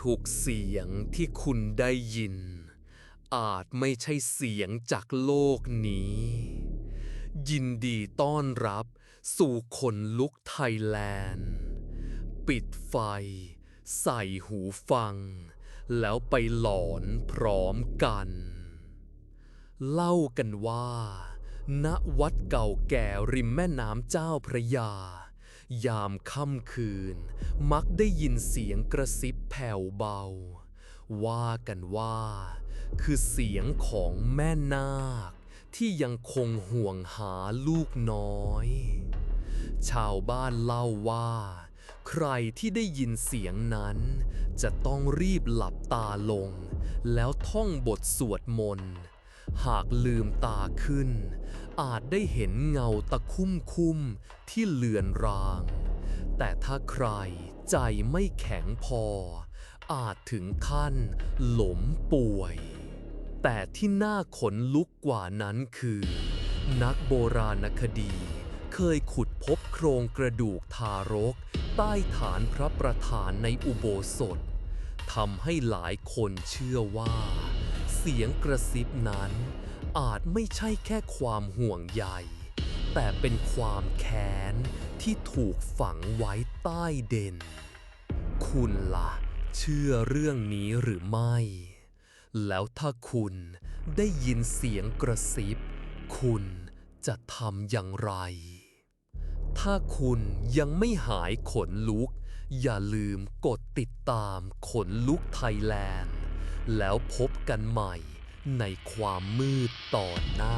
ทุกเสียงที่คุณได้ยิน อาจไม่ใช่เสียงจากโลกนี้ ยินดีต้อนรับสู่คนลุกไทยแลนด์ ปิดไฟ ใส่หูฟัง แล้วไปหลอนพร้อมกัน เล่ากันว่า ณวัดเก่าแก่ริมแม่น้ำเจ้าพระยา ยามค่ำคืน มักได้ยินเสียงกระซิบแผ่วเบา ว่ากันว่า คือเสียงของแม่นาค ที่ยังคงห่วงหาลูกน้อย ชาวบ้านเล่าว่า ใครที่ได้ยินเสียงนั้น จะต้องรีบหลับตาลง แล้วท่องบทสวดมนต์หากลืมตาขึ้น อาจได้เห็นเงาตะคุ่มคุ่มที่เลือนราง แต่ถ้าใครใจไม่แข็งพอ อาจถึงขั้นหลมป่วย แต่ที่น่าขนลุกกว่านั้นคือ นักโบราณคดี เคยขุดพบโครงกระดูกทารก ใต้ฐานพระประธานในอุโบสถทำให้หลายคนเชื่อว่า เสียงกระซิบนั้น อาจไม่ใช่แค่ความห่วงใย แต่เป็นความแค้นที่ถูกฝังไว้ใต้เด่น คุณล่ะ เชื่อเรื่องนี้หรือไม่ แล้วถ้าคุณได้ยินเสียงกระซิบ คุณจะทำอย่างไร ถ้าคุณยังไม่หายขนลุก อย่าลืมกดติดตามขนลุกไทยแลนด์ แล้วพบกันใหม่ ในความมืดตอนหน้า